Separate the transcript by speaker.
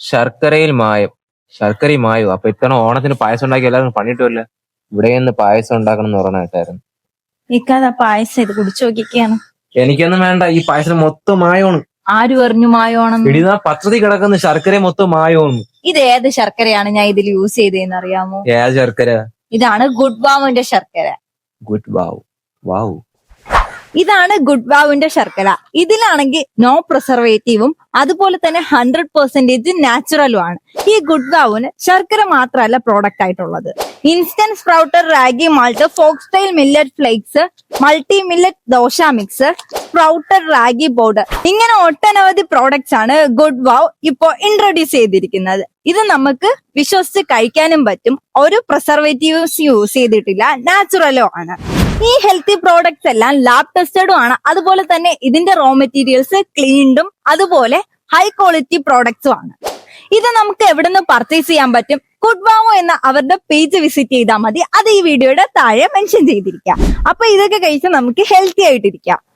Speaker 1: ശർക്കരയിൽ മായം. ശർക്കരയിൽ മായോ. അപ്പൊ ഇത്തവണ ഓണത്തിന് പായസം ഉണ്ടാക്കി എല്ലാവരും പണിയിട്ടുമല്ല ഇവിടെ നിന്ന് പായസം ഉണ്ടാക്കണം എന്ന് പറഞ്ഞ കേട്ടായിരുന്നു.
Speaker 2: ഇക്കാതെ പായസം ഇത് കുടിച്ചു നോക്കിക്കാണ്
Speaker 1: എനിക്കൊന്നും വേണ്ട. ഈ പായസം മൊത്തം മായോണ്
Speaker 2: ആര് പറഞ്ഞു മായോണം
Speaker 1: ഇടിതാ പത്രത്തിൽ കിടക്കുന്ന ശർക്കര മൊത്തം മായമാണ്.
Speaker 2: ഇത് ഏത് ശർക്കരയാണ് ഞാൻ ഇതിൽ യൂസ് ചെയ്തതെന്ന് അറിയാമോ?
Speaker 1: ഏത് ശർക്കര?
Speaker 2: ഇതാണ് ഗുഡ് ബാവുന്റെ ശർക്കര.
Speaker 1: ഗുഡ് വാവ് വാവു.
Speaker 2: ഇതാണ് ഗുഡ് വാവിന്റെ ശർക്കര. ഇതിലാണെങ്കിൽ നോ പ്രിസർവേറ്റീവും അതുപോലെ തന്നെ ഹൺഡ്രഡ് പെർസെന്റേജ് നാച്ചുറലും ആണ്. ഈ ഗുഡ് വാവിന് ശർക്കര മാത്രമല്ല പ്രോഡക്റ്റ് ആയിട്ടുള്ളത്. Instant sprouted ragi malt foxtail millet flakes multi millet dosa mix sprouted ragi powder ഇങ്ങനെ ഒട്ടനവധി പ്രോഡക്ട്സ് ആണ് ഗുഡ് വാവ് ഇപ്പോ ഇൻട്രൊഡ്യൂസ് ചെയ്തിരിക്കുന്നത്. ഇത് നമുക്ക് വിശ്വസിച്ച് കഴിക്കാനും പറ്റും. ഒരു പ്രിസർവേറ്റീവ്സ് യൂസ് ചെയ്തിട്ടില്ല. നാച്ചുറലോ ആണ്. ഈ ഹെൽത്തി പ്രോഡക്ട്സ് എല്ലാം ലാബ് ടെസ്റ്റഡും ആണ്. അതുപോലെ തന്നെ ഇതിന്റെ റോ മെറ്റീരിയൽസ് ക്ലീൻഡും അതുപോലെ ഹൈ ക്വാളിറ്റി പ്രോഡക്ട്സും ആണ്. ഇത് നമുക്ക് എവിടെ നിന്ന് പർച്ചേസ് ചെയ്യാൻ പറ്റും? ഗുഡ് വാവോ എന്ന അവരുടെ പേജ് വിസിറ്റ് ചെയ്താൽ മതി. അത് ഈ വീഡിയോയുടെ താഴെ മെൻഷൻ ചെയ്തിരിക്കാം. അപ്പൊ ഇതൊക്കെ കഴിച്ച് നമുക്ക് ഹെൽത്തി ആയിട്ടിരിക്കാം.